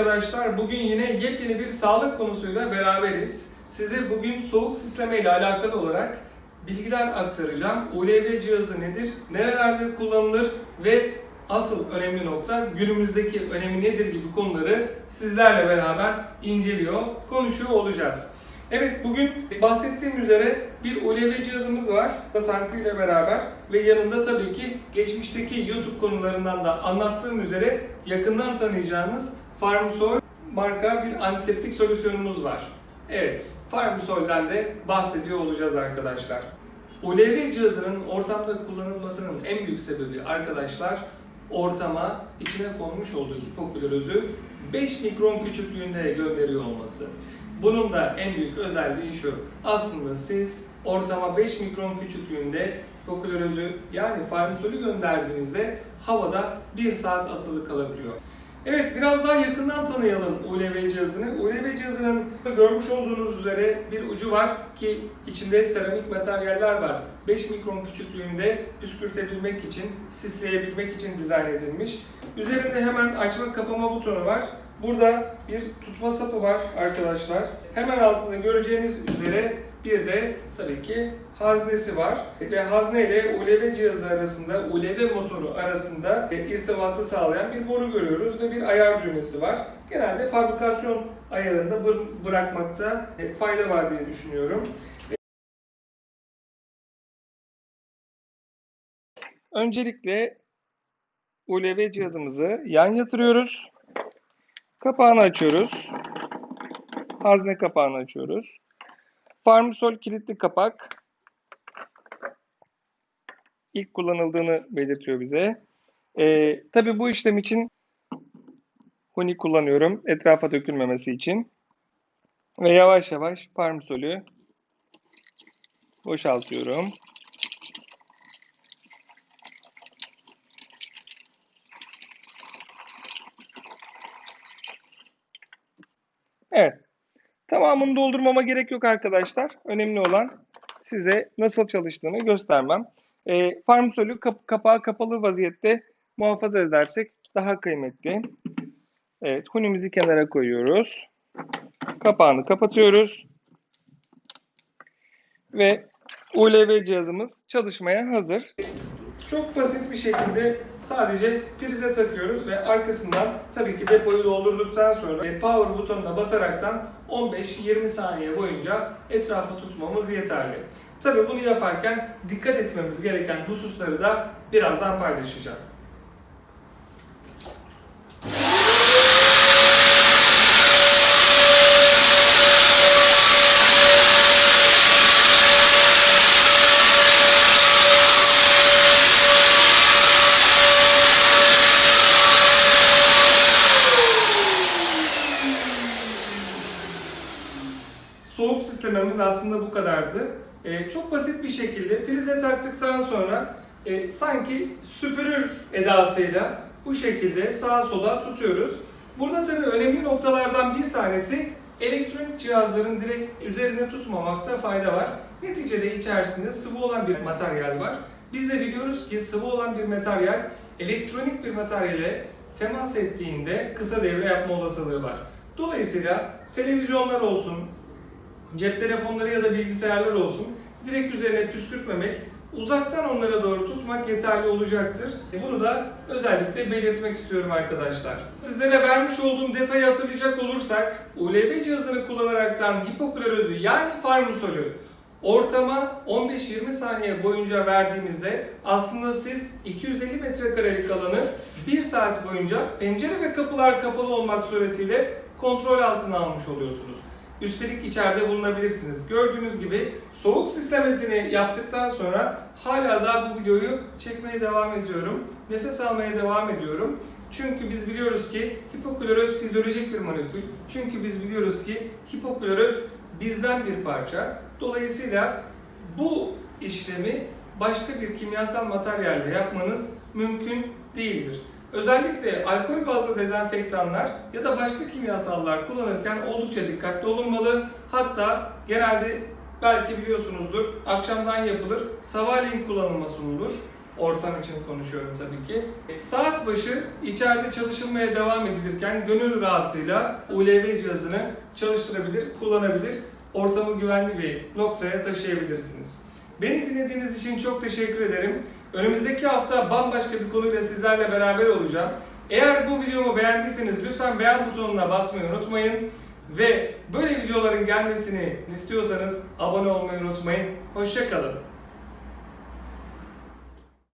arkadaşlar. Bugün yine yepyeni bir sağlık konusuyla beraberiz. Size bugün soğuk sisleme ile alakalı olarak bilgiler aktaracağım. ULV cihazı nedir? Nerelerde kullanılır? Ve asıl önemli nokta günümüzdeki önemi nedir gibi konuları sizlerle beraber inceliyor, konuşuyor olacağız. Evet bugün bahsettiğim üzere bir ULV cihazımız var tankı ile beraber ve yanında tabii ki geçmişteki YouTube konularından da anlattığım üzere yakından tanıyacağınız Farmsol marka bir antiseptik solüsyonumuz var. Evet, Farmsol'den de bahsediyor olacağız arkadaşlar. ULV cihazının ortamda kullanılmasının en büyük sebebi arkadaşlar ortama içine konmuş olduğu hipoklorözü 5 mikron küçüklüğünde gönderiyor olması. Bunun da en büyük özelliği şu. Aslında siz ortama 5 mikron küçüklüğünde hipoklorözü yani farmasolü gönderdiğinizde havada 1 saat asılı kalabiliyor. Evet biraz daha yakından tanıyalım ULV cihazını. ULV cihazının görmüş olduğunuz üzere bir ucu var ki içinde seramik materyaller var. 5 mikron küçüklüğünde püskürtebilmek için, sisleyebilmek için dizayn edilmiş. Üzerinde hemen açma kapama butonu var. Burada bir tutma sapı var arkadaşlar. Hemen altında göreceğiniz üzere bir de tabii ki haznesi var. Ve hazne ile ULV cihazı arasında, ULV motoru arasında e, irtibatı sağlayan bir boru görüyoruz ve bir ayar düğmesi var. Genelde fabrikasyon ayarında bı- bırakmakta e, fayda var diye düşünüyorum. Öncelikle ULV cihazımızı yan yatırıyoruz. Kapağını açıyoruz. Hazne kapağını açıyoruz. Farmsol kilitli kapak. İlk kullanıldığını belirtiyor bize. Ee, tabii bu işlem için huni kullanıyorum. Etrafa dökülmemesi için. Ve yavaş yavaş parmsolü boşaltıyorum. Evet. Tamamını doldurmama gerek yok arkadaşlar. Önemli olan size nasıl çalıştığını göstermem. E, farmsolü kap- kapağı kapalı vaziyette muhafaza edersek daha kıymetli. Evet, hunimizi kenara koyuyoruz. Kapağını kapatıyoruz. Ve ULV cihazımız çalışmaya hazır. Çok basit bir şekilde sadece prize takıyoruz ve arkasından tabii ki depoyu doldurduktan sonra e, power butonuna basaraktan 15-20 saniye boyunca etrafı tutmamız yeterli. Tabii bunu yaparken dikkat etmemiz gereken hususları da birazdan paylaşacağım. Soğuk sistemimiz aslında bu kadardı. Ee, çok basit bir şekilde prize taktıktan sonra e, sanki süpürür edasıyla bu şekilde sağa sola tutuyoruz. Burada tabii önemli noktalardan bir tanesi elektronik cihazların direkt üzerine tutmamakta fayda var. Neticede içerisinde sıvı olan bir materyal var. Biz de biliyoruz ki sıvı olan bir materyal elektronik bir materyale temas ettiğinde kısa devre yapma olasılığı var. Dolayısıyla televizyonlar olsun, cep telefonları ya da bilgisayarlar olsun direkt üzerine püskürtmemek, uzaktan onlara doğru tutmak yeterli olacaktır. E, Bunu da özellikle belirtmek istiyorum arkadaşlar. Sizlere vermiş olduğum detayı hatırlayacak olursak, ULV cihazını kullanaraktan hipoklorözü yani farmusolü ortama 15-20 saniye boyunca verdiğimizde aslında siz 250 metrekarelik alanı 1 saat boyunca pencere ve kapılar kapalı olmak suretiyle kontrol altına almış oluyorsunuz. Üstelik içeride bulunabilirsiniz. Gördüğünüz gibi soğuk sistemesini yaptıktan sonra hala da bu videoyu çekmeye devam ediyorum. Nefes almaya devam ediyorum. Çünkü biz biliyoruz ki hipokloröz fizyolojik bir molekül. Çünkü biz biliyoruz ki hipokloröz bizden bir parça. Dolayısıyla bu işlemi başka bir kimyasal materyalle yapmanız mümkün değildir. Özellikle alkol bazlı dezenfektanlar ya da başka kimyasallar kullanırken oldukça dikkatli olunmalı. Hatta genelde belki biliyorsunuzdur akşamdan yapılır, sabahleyin kullanılma sunulur. ortam için konuşuyorum tabii ki. Saat başı içeride çalışılmaya devam edilirken gönül rahatlığıyla ULV cihazını çalıştırabilir, kullanabilir, ortamı güvenli bir noktaya taşıyabilirsiniz. Beni dinlediğiniz için çok teşekkür ederim. Önümüzdeki hafta bambaşka bir konuyla sizlerle beraber olacağım. Eğer bu videomu beğendiyseniz lütfen beğen butonuna basmayı unutmayın. Ve böyle videoların gelmesini istiyorsanız abone olmayı unutmayın. Hoşçakalın.